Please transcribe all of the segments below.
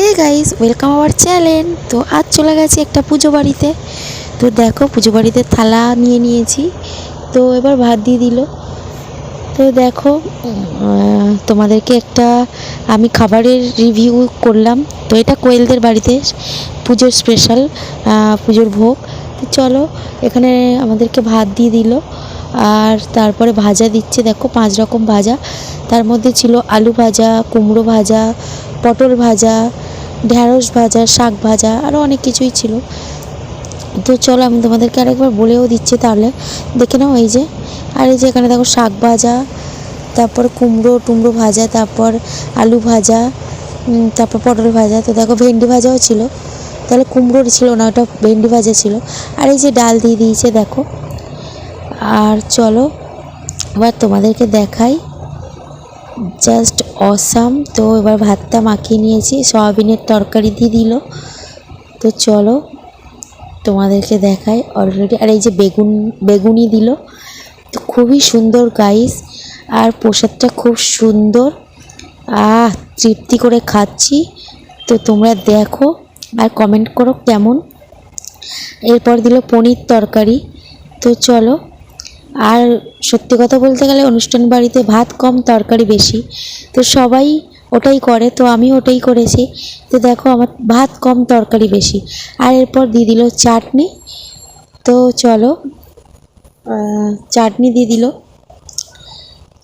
Hey guys welcome our channel তো আজ চলে গেছি একটা পুজো বাড়িতে। তো দেখো, পুজো বাড়িতে থালা নিয়ে নিয়েছি। তো এবার ভাত দিয়ে দিল। তো দেখো তোমাদেরকে একটা আমি খাবারের রিভিউ করলাম। তো এটা কোয়েলদের বাড়িতে পুজোর স্পেশাল পুজোর ভোগ। তো চলো, এখানে আমাদেরকে ভাত দিয়ে দিল। আর তারপরে ভাজা দিচ্ছে, দেখো, পাঁচ রকম ভাজা। তার মধ্যে ছিল আলু ভাজা, কুমড়ো ভাজা, পটল ভাজা ঢ্যাঁড়স ভাজা, শাক ভাজা আরও অনেক কিছুই ছিল। তো চলো আমি তোমাদেরকে আরেকবার বলেও দিচ্ছি তাহলে। দেখে নাও এই যে। আর এই যে এখানে দেখো শাক ভাজা, তারপর কুমড়ো টুমড়ো ভাজা, তারপর আলু ভাজা তারপর পটল ভাজা। তো দেখো ভেন্ডি ভাজাও ছিল। তাহলে কুমড়োর ছিল না, ওটা ভেন্ডি ভাজা ছিল। আর এই যে ডাল দিয়ে দিয়েছে, দেখো। আর চলো, এবার তোমাদেরকে দেখাই। জাস্ট অসাম তো এবার ভাতটা মাখিয়ে নিয়েছি। সয়াবিনের তরকারি দিয়ে দিল। তো চলো, তোমাদেরকে দেখাই অলরেডি আর এই যে বেগুন বেগুনি দিল। তো খুবই সুন্দর গাইস আর প্রসাদটা খুব সুন্দর। আহ, তৃপ্তি করে খাচ্ছি। তো তোমরা দেখো আর কমেন্ট করো কেমন। এরপর দিল পনির তরকারি। তো চলো আর সত্যি কথা বলতে গেলে অনুষ্ঠান বাড়িতে ভাত কম, তরকারি বেশি। তো সবাই ওটাই করে, তো আমি ওটাই করেছি। তো দেখো আমার ভাত কম, তরকারি বেশি। আর এরপর দিয়ে দিল চাটনি। তো চলো চাটনি দিয়ে দিল।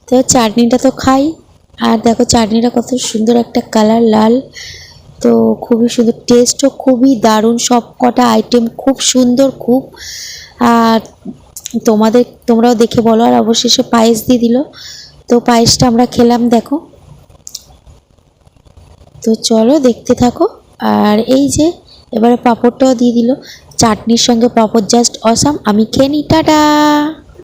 তো চাটনিটা তো খাই। আর দেখো চাটনিটা কত সুন্দর একটা কালার, লাল। তো খুবই সুন্দর টেস্টও খুবই দারুণ। সব কটা আইটেম খুব সুন্দর, খুব, আর তোমাদের, তোমরাও দেখে বলো, আর অবশেষে পায়েস দিয়ে দিল। তো পায়েসটা আমরা খেলাম, দেখো। তো চলো দেখতে থাকো। আর এই যে, এবারে পাঁপড়টাও দিয়ে দিল। চাটনির সঙ্গে পাঁপড় জাস্ট অসাম আমি খেয়ে নিই টাটা!